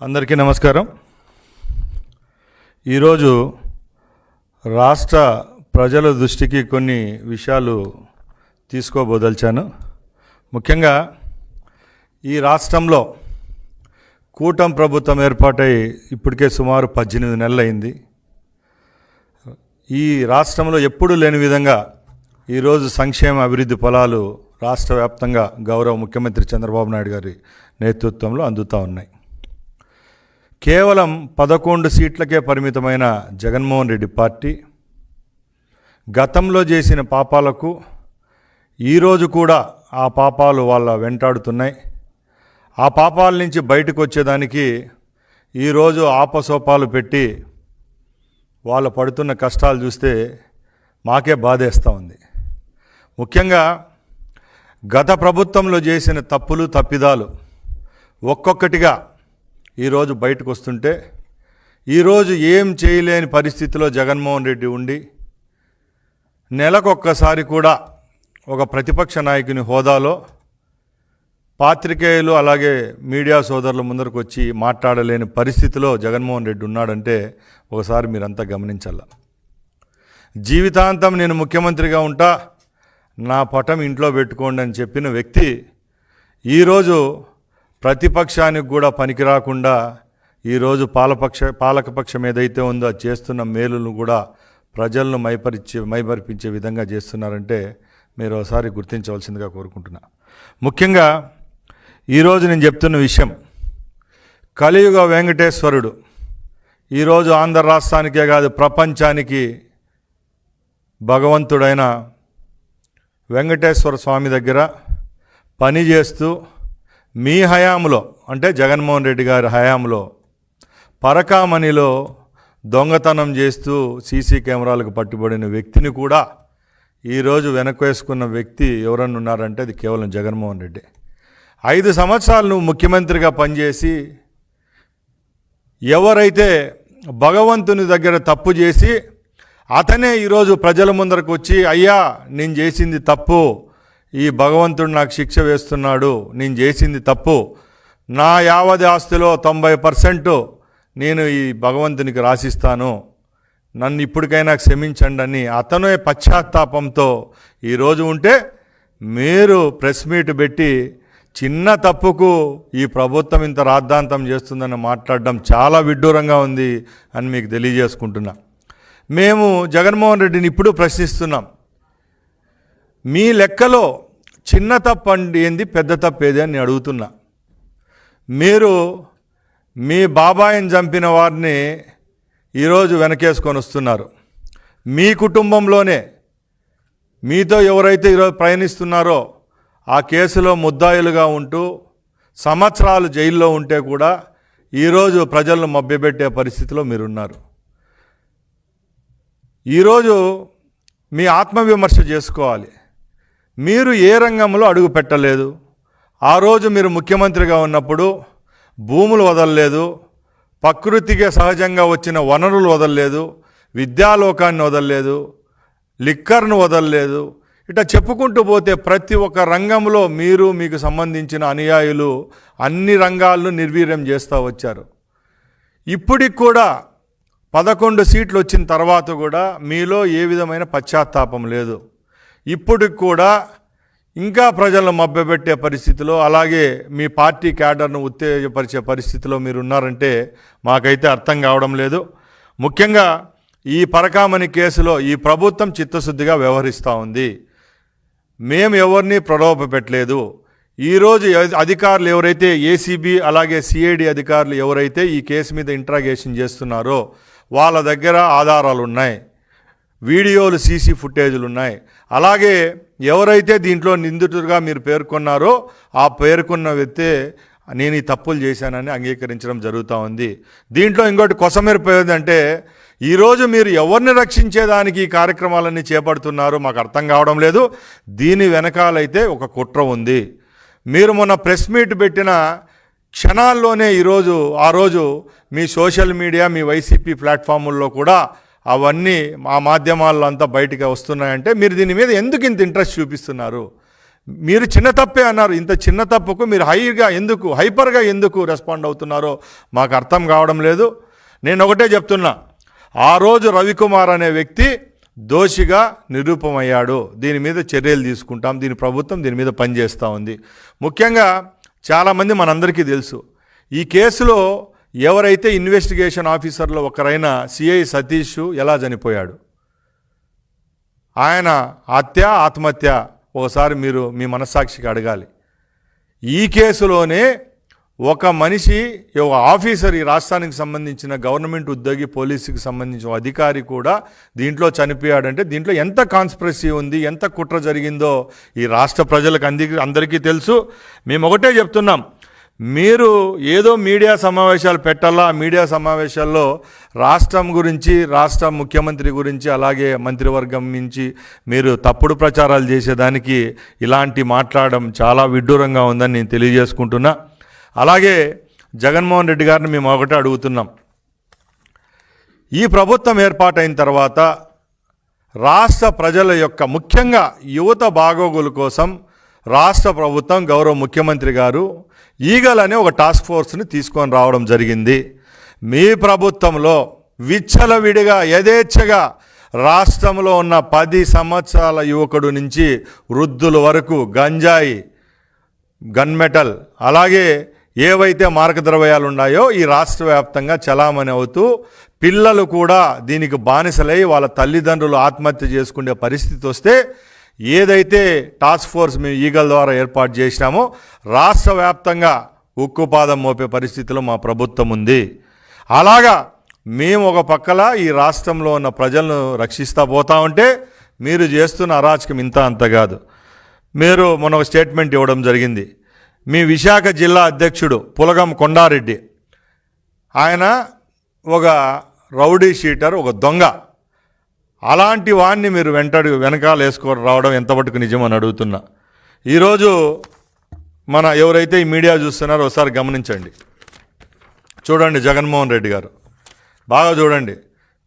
అందరికీ నమస్కారం. ఈరోజు రాష్ట్ర ప్రజల దృష్టికి కొన్ని విషయాలు తీసుకోబోదలిచాను. ముఖ్యంగా ఈ రాష్ట్రంలో కూటమి ప్రభుత్వం ఏర్పాటై ఇప్పటికే సుమారు పద్దెనిమిది నెలలైంది. అయింది ఈ రాష్ట్రంలో ఎప్పుడూ లేని విధంగా ఈరోజు సంక్షేమ అభివృద్ధి ఫలాలు రాష్ట్ర వ్యాప్తంగా గౌరవ ముఖ్యమంత్రి చంద్రబాబు నాయుడు గారి నేతృత్వంలో అందుతూ ఉన్నాయి. కేవలం పదకొండు సీట్లకే పరిమితమైన జగన్మోహన్ రెడ్డి పార్టీ గతంలో చేసిన పాపాలకు ఈరోజు కూడా ఆ పాపాలు వాళ్ళ వెంటాడుతున్నాయి. ఆ పాపాల నుంచి బయటకు వచ్చేదానికి ఈరోజు ఆపసోపాలు పెట్టి వాళ్ళు పడుతున్న కష్టాలు చూస్తే మాకే బాధేస్తూ ఉంది. ముఖ్యంగా గత ప్రభుత్వంలో చేసిన తప్పులు తప్పిదాలు ఒక్కొక్కటిగా ఈరోజు బయటకు వస్తుంటే ఈరోజు ఏం చేయలేని పరిస్థితిలో జగన్మోహన్ రెడ్డి ఉండి నెలకొక్కసారి కూడా ఒక ప్రతిపక్ష నాయకుని హోదాలో పాత్రికేయులు అలాగే మీడియా సోదరుల ముందరకు వచ్చి మాట్లాడలేని పరిస్థితిలో జగన్మోహన్ రెడ్డి ఉన్నాడంటే ఒకసారి మీరంతా గమనించాల జీవితాంతం నేను ముఖ్యమంత్రిగా ఉంటా నా పటం ఇంట్లో పెట్టుకోండి అని చెప్పిన వ్యక్తి ఈరోజు ప్రతిపక్షానికి కూడా పనికిరాకుండా ఈరోజు పాలపక్ష పాలకపక్షం ఏదైతే ఉందో అది చేస్తున్న మేలును కూడా ప్రజలను మైపరిచే మైమరిపించే విధంగా చేస్తున్నారంటే మీరు ఒకసారి గుర్తించవలసిందిగా కోరుకుంటున్నా. ముఖ్యంగా ఈరోజు నేను చెప్తున్న విషయం కలియుగ వెంకటేశ్వరుడు ఈరోజు ఆంధ్ర రాష్ట్రానికే కాదు ప్రపంచానికి భగవంతుడైన వెంకటేశ్వర స్వామి దగ్గర పని చేస్తూ మీ హయాంలో అంటే జగన్మోహన్ రెడ్డి గారి హయాంలో పరకామణిలో దొంగతనం చేస్తూ సీసీ కెమెరాలకు పట్టుబడిన వ్యక్తిని కూడా ఈరోజు వెనకేసుకున్న వ్యక్తి ఎవరన్నా ఉన్నారంటే అది కేవలం జగన్మోహన్ రెడ్డి. ఐదు సంవత్సరాలు నువ్వు ముఖ్యమంత్రిగా పనిచేసి ఎవరైతే భగవంతుని దగ్గర తప్పు చేసి అతనే ఈరోజు ప్రజల ముందరకు వచ్చి అయ్యా నేను చేసింది తప్పు ఈ భగవంతుడు నాకు శిక్ష వేస్తున్నాడు నేను చేసింది తప్పు. నా యావది ఆస్తిలో తొంభై పర్సెంట్ నేను ఈ భగవంతునికి రాసిస్తాను. నన్ను ఇప్పటికైనా క్షమించండి అని అతనే పశ్చాత్తాపంతో ఈరోజు ఉంటే మీరు ప్రెస్ మీట్ పెట్టి చిన్న తప్పుకు ఈ ప్రభుత్వం ఇంత రాద్ధాంతం చేస్తుందని మాట్లాడడం చాలా విడ్డూరంగా ఉంది అని మీకు తెలియజేసుకుంటున్నా. మేము జగన్మోహన్ రెడ్డిని ఇప్పుడు ప్రశ్నిస్తున్నాం. మీ లెక్కలో చిన్న తప్పు అండి ఏంది పెద్ద తప్పు ఏది అని అడుగుతున్నా. మీరు మీ బాబాయిని చంపిన వారిని ఈరోజు వెనకేసుకొని వస్తున్నారు. మీ కుటుంబంలోనే మీతో ఎవరైతే ఈరోజు ప్రయాణిస్తున్నారో ఆ కేసులో ముద్దాయిలుగా ఉంటూ సంవత్సరాలు జైల్లో ఉంటే కూడా ఈరోజు ప్రజలను మభ్యపెట్టే పరిస్థితిలో మీరున్నారు. ఈరోజు మీ ఆత్మవిమర్శ చేసుకోవాలి. మీరు ఏ రంగంలో అడుగు పెట్టలేదు? ఆ రోజు మీరు ముఖ్యమంత్రిగా ఉన్నప్పుడు భూములు వదలలేదు ప్రకృతికి సహజంగా వచ్చిన వనరులు వదలలేదు విద్యాలోకాన్ని వదలలేదు లిక్కర్ను వదలలేదు. ఇట్లా చెప్పుకుంటూ పోతే ప్రతి ఒక్క రంగంలో మీరు మీకు సంబంధించిన అనుయాయులు అన్ని రంగాలను నిర్వీర్యం చేస్తూ వచ్చారు. ఇప్పటికి కూడా పదకొండు సీట్లు వచ్చిన తర్వాత కూడా మీలో ఏ విధమైన పశ్చాత్తాపం లేదు. ఇప్పటికి కూడా ఇంకా ప్రజలను మభ్యపెట్టే పరిస్థితిలో అలాగే మీ పార్టీ క్యాడర్ను ఉత్తేజపరిచే పరిస్థితిలో మీరు ఉన్నారంటే మాకైతే అర్థం కావడం లేదు. ముఖ్యంగా ఈ పరకామణి కేసులో ఈ ప్రభుత్వం చిత్తశుద్ధిగా వ్యవహరిస్తూ ఉంది. మేము ఎవరిని ప్రలోభ పెట్టలేదు. ఈరోజు అధికారులు ఎవరైతే ఏసీబీ అలాగే సిఐడి అధికారులు ఎవరైతే ఈ కేసు మీద ఇంట్రాగేషన్ చేస్తున్నారో వాళ్ళ దగ్గర ఆధారాలు ఉన్నాయి వీడియోలు సీసీ ఫుటేజీలు ఉన్నాయి అలాగే ఎవరైతే దీంట్లో నిందితుడిగా మీరు పేర్కొన్నారో ఆ పేర్కొన్న వ్యక్తే నేను ఈ తప్పులు చేశానని అంగీకరించడం జరుగుతూ ఉంది. దీంట్లో ఇంకోటి కొసమెరిపోయేదంటే ఈరోజు మీరు ఎవరిని రక్షించేదానికి ఈ కార్యక్రమాలన్నీ చేపడుతున్నారో మాకు అర్థం కావడం లేదు. దీని వెనకాలైతే ఒక కుట్ర ఉంది. మీరు మొన్న ప్రెస్ మీట్ పెట్టిన క్షణాల్లోనే ఈరోజు ఆ రోజు మీ సోషల్ మీడియా మీ వైసీపీ ప్లాట్ఫాముల్లో కూడా అవన్నీ మా మాధ్యమాల్లో అంతా బయటికి వస్తున్నాయంటే మీరు దీని మీద ఎందుకు ఇంత ఇంట్రెస్ట్ చూపిస్తున్నారు? మీరు చిన్న తప్పే అన్నారు. ఇంత చిన్న తప్పుకు మీరు హైగా ఎందుకు హైపర్గా ఎందుకు రెస్పాండ్ అవుతున్నారో మాకు అర్థం కావడం లేదు. నేను ఒకటే చెప్తున్నా. ఆ రోజు రవికుమార్ అనే వ్యక్తి దోషిగా నిరూపమయ్యాడు. దీని మీద చర్యలు తీసుకుంటాం. దీని ప్రభుత్వం దీని మీద పనిచేస్తూ ఉంది. ముఖ్యంగా చాలామంది మనందరికీ తెలుసు. ఈ కేసులో ఎవరైతే ఇన్వెస్టిగేషన్ ఆఫీసర్లో ఒకరైన సిఐ సతీష్ ఎలా చనిపోయాడు? ఆయన హత్య ఆత్మహత్య ఒకసారి మీరు మీ మనస్సాక్షికి అడగాలి. ఈ కేసులోనే ఒక మనిషి ఒక ఆఫీసర్ ఈ రాష్ట్రానికి సంబంధించిన గవర్నమెంట్ ఉద్యోగి పోలీసుకి సంబంధించిన అధికారి కూడా దీంట్లో చనిపోయాడంటే దీంట్లో ఎంత కాన్స్పిరసీ ఉంది ఎంత కుట్ర జరిగిందో ఈ రాష్ట్ర ప్రజలకు అంది అందరికీ తెలుసు. మేము ఒకటే చెప్తున్నాం మీరు ఏదో మీడియా సమావేశాలు పెట్టాలా? మీడియా సమావేశాల్లో రాష్ట్రం గురించి రాష్ట్ర ముఖ్యమంత్రి గురించి అలాగే మంత్రివర్గం నుంచి మీరు తప్పుడు ప్రచారాలు చేసేదానికి ఇలాంటి మాట్లాడడం చాలా విడ్డూరంగా ఉందని నేను తెలియజేసుకుంటున్నా. అలాగే జగన్మోహన్ రెడ్డి గారిని మేము ఒకటే అడుగుతున్నాం. ఈ ప్రభుత్వం ఏర్పాటైన తర్వాత రాష్ట్ర ప్రజల యొక్క ముఖ్యంగా యువత బాగోగుల కోసం రాష్ట్ర ప్రభుత్వం గౌరవ ముఖ్యమంత్రి గారు ఈగల్ అనే ఒక టాస్క్ ఫోర్స్ని తీసుకొని రావడం జరిగింది. మీ ప్రభుత్వంలో విచ్చలవిడిగా యథేచ్ఛగా రాష్ట్రంలో ఉన్న పది సంవత్సరాల యువకుడు నుంచి వృద్ధుల వరకు గంజాయి గన్ మెటల్ అలాగే ఏవైతే మార్గద్రవ్యాలు ఉన్నాయో ఈ రాష్ట్ర వ్యాప్తంగా చలామణి అవుతూ పిల్లలు కూడా దీనికి బానిసలై వాళ్ళ తల్లిదండ్రులు ఆత్మహత్య చేసుకునే పరిస్థితి వస్తే ఏదైతే టాస్క్ ఫోర్స్ మేము ఈగల్ ద్వారా ఏర్పాటు చేసినామో రాష్ట్ర వ్యాప్తంగా ఉక్కుపాదం మోపే పరిస్థితిలో మా ప్రభుత్వం ఉంది. అలాగా మేము ఒక పక్కల ఈ రాష్ట్రంలో ఉన్న ప్రజలను రక్షిస్తూ పోతా ఉంటే మీరు చేస్తున్న అరాచకం ఇంత అంత కాదు. మీరు మొన్న ఒక స్టేట్మెంట్ ఇవ్వడం జరిగింది. మీ విశాఖ జిల్లా అధ్యక్షుడు పులగం కొండారెడ్డి. ఆయన ఒక రౌడీ షీటర్ ఒక దొంగ. అలాంటి వాడిని మీరు వెంటడు వెనకాల వేసుకొని రావడం ఎంతవరకు నిజమని అడుగుతున్నా. ఈరోజు మన ఎవరైతే ఈ మీడియా చూస్తున్నారో ఒకసారి గమనించండి. చూడండి జగన్మోహన్ రెడ్డి గారు. బాగా చూడండి.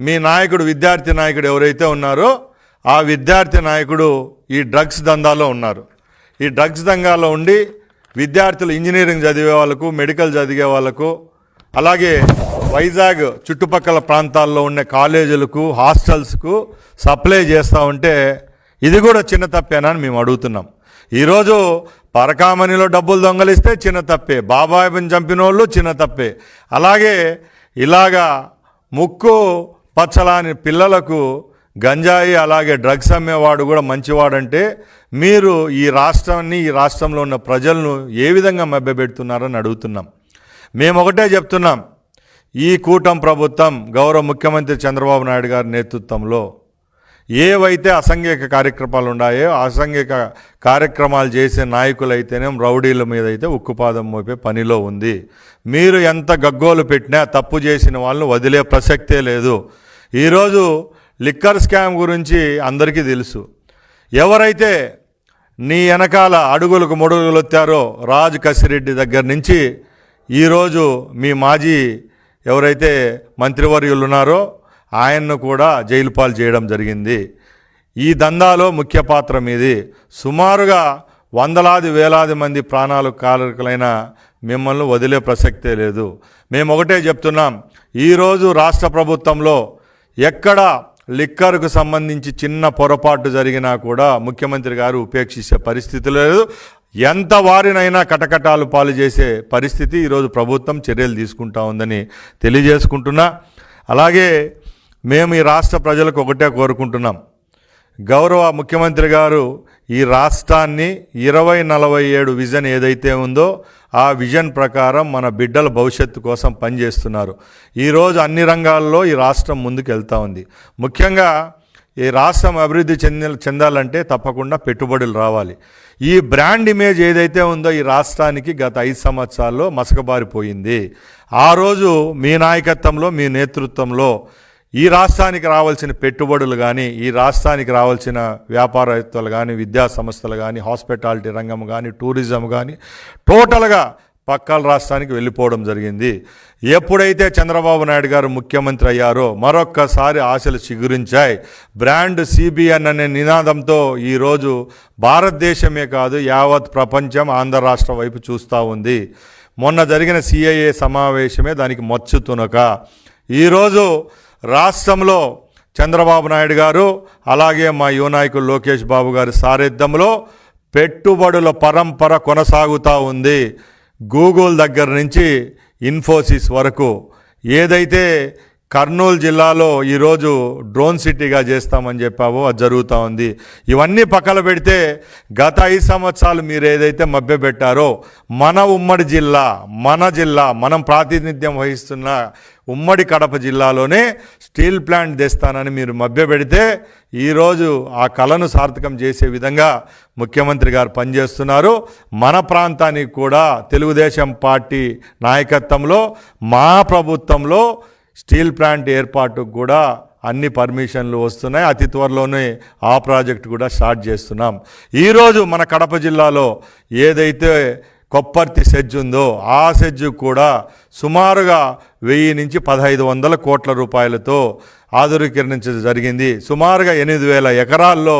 మీ నాయకుడు విద్యార్థి నాయకుడు ఎవరైతే ఉన్నారో ఆ విద్యార్థి నాయకుడు ఈ డ్రగ్స్ దందాలో ఉన్నారు. ఈ డ్రగ్స్ దంగాలో ఉండి విద్యార్థులు ఇంజనీరింగ్ చదివే వాళ్ళకు మెడికల్ చదివే వాళ్ళకు అలాగే వైజాగ్ చుట్టుపక్కల ప్రాంతాల్లో ఉండే కాలేజీలకు హాస్టల్స్కు సప్లై చేస్తూ ఉంటే ఇది కూడా చిన్న తప్పేనా అని మేము అడుగుతున్నాం. ఈరోజు పరకామణిలో డబ్బులు దొంగలిస్తే చిన్న తప్పే. బాబాయిని చంపిన వాళ్ళు చిన్న తప్పే. అలాగే ఇలాగా ముక్కు పచ్చలాని పిల్లలకు గంజాయి అలాగే డ్రగ్స్ అమ్మేవాడు కూడా మంచివాడంటే మీరు ఈ రాష్ట్రాన్ని ఈ రాష్ట్రంలో ఉన్న ప్రజలను ఏ విధంగా మభ్యపెడుతున్నారని అడుగుతున్నాం. మేము ఒకటే చెప్తున్నాం. ఈ కూటం ప్రభుత్వం గౌరవ ముఖ్యమంత్రి చంద్రబాబు నాయుడు గారి నేతృత్వంలో ఏవైతే అసంఘిక కార్యక్రమాలు ఉన్నాయో అసంఘిక కార్యక్రమాలు చేసే నాయకులైతేనే రౌడీల మీద అయితే ఉక్కుపాదం మోపే పనిలో ఉంది. మీరు ఎంత గగ్గోలు పెట్టినా తప్పు చేసిన వాళ్ళని వదిలే ప్రసక్తే లేదు. ఈరోజు లిక్కర్ స్కామ్ గురించి అందరికీ తెలుసు. ఎవరైతే నీ వెనకాల అడుగులకు మొడుగులు వచ్చారో రాజు కసిరెడ్డి దగ్గర నుంచి ఈరోజు మీ మాజీ ఎవరైతే మంత్రివర్యులు ఉన్నారో ఆయన్ను కూడా జైలు పాలు చేయడం జరిగింది. ఈ దందాలో ముఖ్య పాత్ర మీది. సుమారుగా వందలాది వేలాది మంది ప్రాణాలు కాలకులైన మిమ్మల్ని వదిలే ప్రసక్తే లేదు. మేము ఒకటే చెప్తున్నాం. ఈరోజు రాష్ట్ర ప్రభుత్వంలో ఎక్కడ లిక్కర్కు సంబంధించి చిన్న పొరపాటు జరిగినా కూడా ముఖ్యమంత్రి గారు ఉపేక్షించే పరిస్థితి లేదు. ఎంత వారినైనా కటకటాలు పాలు చేసే పరిస్థితి ఈరోజు ప్రభుత్వం చర్యలు తీసుకుంటా ఉందని తెలియజేసుకుంటున్నా. అలాగే మేము ఈ రాష్ట్ర ప్రజలకు ఒకటే కోరుకుంటున్నాం. గౌరవ ముఖ్యమంత్రి గారు ఈ రాష్ట్రాన్ని ఇరవై నలభై ఏడు విజన్ ఏదైతే ఉందో ఆ విజన్ ప్రకారం మన బిడ్డల భవిష్యత్తు కోసం పనిచేస్తున్నారు. ఈరోజు అన్ని రంగాల్లో ఈ రాష్ట్రం ముందుకు వెళ్తూ ఉంది. ముఖ్యంగా ఈ రాష్ట్రం అభివృద్ధి చెంది చెందాలంటే తప్పకుండా పెట్టుబడులు రావాలి. ఈ బ్రాండ్ ఇమేజ్ ఏదైతే ఉందో ఈ రాష్ట్రానికి గత ఐదు సంవత్సరాల్లో మసకబారిపోయింది. ఆ రోజు మీ నాయకత్వంలో మీ నేతృత్వంలో ఈ రాష్ట్రానికి రావాల్సిన పెట్టుబడులు కానీ ఈ రాష్ట్రానికి రావాల్సిన వ్యాపారవేత్తలు కానీ విద్యా సంస్థలు కానీ హాస్పిటాలిటీ రంగం కానీ టూరిజం కానీ టోటల్గా పక్కల రాష్ట్రానికి వెళ్ళిపోవడం జరిగింది. ఎప్పుడైతే చంద్రబాబు నాయుడు గారు ముఖ్యమంత్రి అయ్యారో మరొక్కసారి ఆశలు చిగురించాయి. బ్రాండ్ సిబిఎన్ అనే నినాదంతో ఈరోజు భారతదేశమే కాదు యావత్ ప్రపంచం ఆంధ్ర రాష్ట్రం వైపు చూస్తూ ఉంది. మొన్న జరిగిన సిఐఏ సమావేశమే దానికి మచ్చు తునక. ఈరోజు రాష్ట్రంలో చంద్రబాబు నాయుడు గారు అలాగే మా యువ నాయకులు లోకేష్ బాబు గారి సారథ్యంలో పెట్టుబడుల పరంపర కొనసాగుతూ ఉంది. గూగుల్ దగ్గర నుంచి ఇన్ఫోసిస్ వరకు ఏదైతే కర్నూలు జిల్లాలో ఈరోజు డ్రోన్ సిటీగా చేస్తామని చెప్పావో అది జరుగుతూ ఉంది. ఇవన్నీ పక్కన పెడితే గత ఐదు సంవత్సరాలు మీరు ఏదైతే మభ్యపెట్టారో మన ఉమ్మడి జిల్లా మన జిల్లా మనం ప్రాతినిధ్యం వహిస్తున్న ఉమ్మడి కడప జిల్లాలోనే స్టీల్ ప్లాంట్ తెస్తానని మీరు మభ్యపెడితే ఈరోజు ఆ కళను సార్థకం చేసే విధంగా ముఖ్యమంత్రి గారు పనిచేస్తున్నారు. మన ప్రాంతానికి కూడా తెలుగుదేశం పార్టీ నాయకత్వంలో మా ప్రభుత్వంలో స్టీల్ ప్లాంట్ ఏర్పాటుకు కూడా అన్ని పర్మిషన్లు వస్తున్నాయి. అతి త్వరలోనే ఆ ప్రాజెక్ట్ కూడా స్టార్ట్ చేస్తున్నాం. ఈరోజు మన కడప జిల్లాలో ఏదైతే కొప్పర్తి సెజ్ ఉందో ఆ సెజ్ కూడా సుమారుగా వెయ్యి నుంచి పదహైదు వందల కోట్ల రూపాయలతో ఆధురీకరించడం జరిగింది. సుమారుగా ఎనిమిది వేల ఎకరాల్లో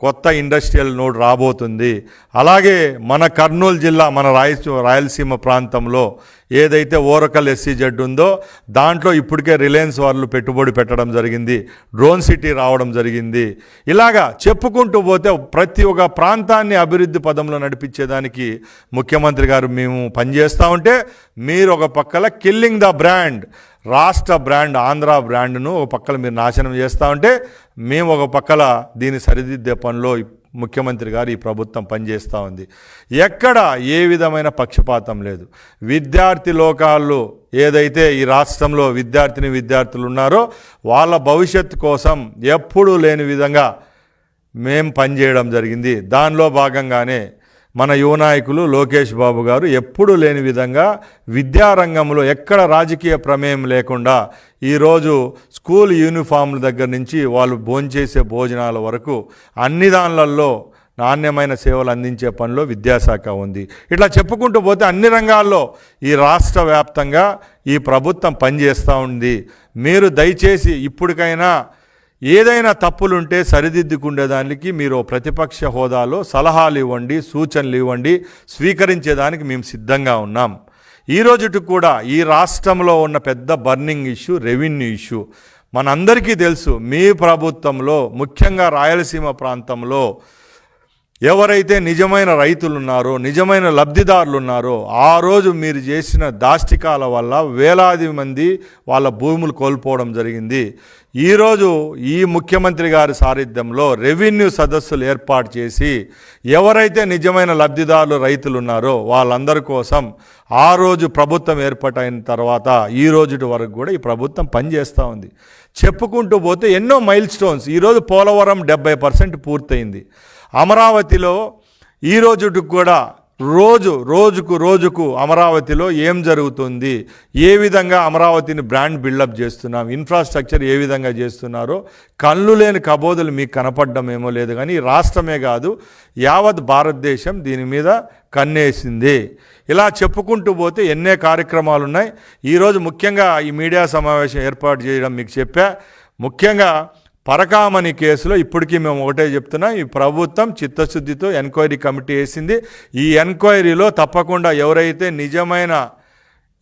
కొత్త ఇండస్ట్రియల్ నోడ్ రాబోతుంది. అలాగే మన కర్నూలు జిల్లా మన రాయలసీమ రాయలసీమ ప్రాంతంలో ఏదైతే ఓరకల్ ఎస్సీజెడ్ ఉందో దాంట్లో ఇప్పటికే రిలయన్స్ వాళ్ళు పెట్టుబడి పెట్టడం జరిగింది. డ్రోన్ సిటీ రావడం జరిగింది. ఇలాగా చెప్పుకుంటూ పోతే ప్రతి ఒక్క ప్రాంతాన్ని అభివృద్ధి పదంలో నడిపించేదానికి ముఖ్యమంత్రి గారు మేము పనిచేస్తూ ఉంటే మీరు ఒక పక్కల కిల్లింగ్ ద బ్రాండ్ రాష్ట్ర బ్రాండ్ ఆంధ్ర బ్రాండ్ను ఒక పక్కల మీరు నాశనం చేస్తూ ఉంటే మేము ఒక పక్కల దీన్ని సరిదిద్దే పనిలో ముఖ్యమంత్రి గారు ఈ ప్రభుత్వం పనిచేస్తూ ఉంది. ఎక్కడ ఏ విధమైన పక్షపాతం లేదు. విద్యార్థి లోకాల్లో ఏదైతే ఈ రాష్ట్రంలో విద్యార్థిని విద్యార్థులు ఉన్నారో వాళ్ళ భవిష్యత్తు కోసం ఎప్పుడూ లేని విధంగా మేం పనిచేయడం జరిగింది. దానిలో భాగంగానే మన యువ నాయకులు లోకేష్ బాబు గారు ఎప్పుడూ లేని విధంగా విద్యారంగంలో ఎక్కడ రాజకీయ ప్రమేయం లేకుండా ఈరోజు స్కూల్ యూనిఫామ్ల దగ్గర నుంచి వాళ్ళు భోంచేసే భోజనాల వరకు అన్ని దానిలలో నాణ్యమైన సేవలు అందించే పనిలో విద్యాశాఖ ఉంది. ఇట్లా చెప్పుకుంటూ పోతే అన్ని రంగాల్లో ఈ రాష్ట్ర వ్యాప్తంగా ఈ ప్రభుత్వం పనిచేస్తూ ఉంది. మీరు దయచేసి ఇప్పటికైనా ఏదైనా తప్పులుంటే సరిదిద్దుకుండేదానికి మీరు ప్రతిపక్ష హోదాలో సలహాలు ఇవ్వండి సూచనలు ఇవ్వండి స్వీకరించేదానికి మేము సిద్ధంగా ఉన్నాం. ఈ కూడా ఈ రాష్ట్రంలో ఉన్న పెద్ద బర్నింగ్ ఇష్యూ రెవెన్యూ ఇష్యూ. మనందరికీ తెలుసు మీ ప్రభుత్వంలో ముఖ్యంగా రాయలసీమ ప్రాంతంలో ఎవరైతే నిజమైన రైతులున్నారో నిజమైన లబ్ధిదారులు ఉన్నారో ఆ రోజు మీరు చేసిన దాష్టికాల వల్ల వేలాది మంది వాళ్ళ భూములు కోల్పోవడం జరిగింది. ఈరోజు ఈ ముఖ్యమంత్రి గారి సారథ్యంలో రెవెన్యూ సదస్సులు ఏర్పాటు చేసి ఎవరైతే నిజమైన లబ్ధిదారులు రైతులున్నారో వాళ్ళందరి కోసం ఆ రోజు ప్రభుత్వం ఏర్పాటైన తర్వాత ఈ రోజుటి వరకు కూడా ఈ ప్రభుత్వం పనిచేస్తూ ఉంది. చెప్పుకుంటూ పోతే ఎన్నో మైల్ స్టోన్స్ ఈరోజు పోలవరం డెబ్బై పర్సెంట్ పూర్తయింది. అమరావతిలో ఈ కూడా రోజు రోజుకు రోజుకు అమరావతిలో ఏం జరుగుతుంది? ఏ విధంగా అమరావతిని బ్రాండ్ బిల్డప్ చేస్తున్నాం? ఇన్ఫ్రాస్ట్రక్చర్ ఏ విధంగా చేస్తున్నారో కళ్ళు లేని కబోదులు మీకు కనపడడం ఏమో లేదు కానీ ఈ రాష్ట్రమే కాదు యావత్ భారతదేశం దీని మీద కన్నేసింది. ఇలా చెప్పుకుంటూ పోతే ఎన్నే కార్యక్రమాలు ఉన్నాయి. ఈరోజు ముఖ్యంగా ఈ మీడియా సమావేశం ఏర్పాటు చేయడం మీకు చెప్పా. ముఖ్యంగా పరకామణి కేసులో ఇప్పటికీ మేము ఒకటే చెప్తున్నాం ఈ ప్రభుత్వం చిత్తశుద్ధితో ఎంక్వైరీ కమిటీ వేసింది. ఈ ఎంక్వైరీలో తప్పకుండా ఎవరైతే నిజమైన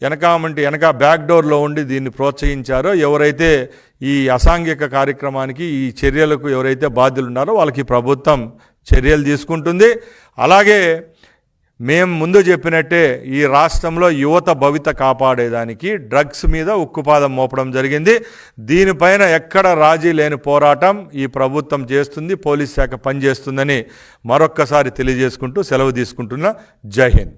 వెనకామంటే వెనక బ్యాక్ డోర్లో ఉండి దీన్ని ప్రోత్సహించారో ఎవరైతే ఈ అసాంఘిక కార్యక్రమానికి ఈ చర్యలకు ఎవరైతే బాధ్యులు ఉన్నారో వాళ్ళకి ప్రభుత్వం చర్యలు తీసుకుంటుంది. అలాగే మేము ముందు చెప్పినట్టే ఈ రాష్ట్రంలో యువత భవిత కాపాడేదానికి డ్రగ్స్ మీద ఉక్కుపాదం మోపడం జరిగింది. దీనిపైన ఎక్కడ రాజీ లేని పోరాటం ఈ ప్రభుత్వం చేస్తుంది పోలీస్ శాఖ పనిచేస్తుందని మరొక్కసారి తెలియజేసుకుంటూ సెలవు తీసుకుంటున్న జై హింద్.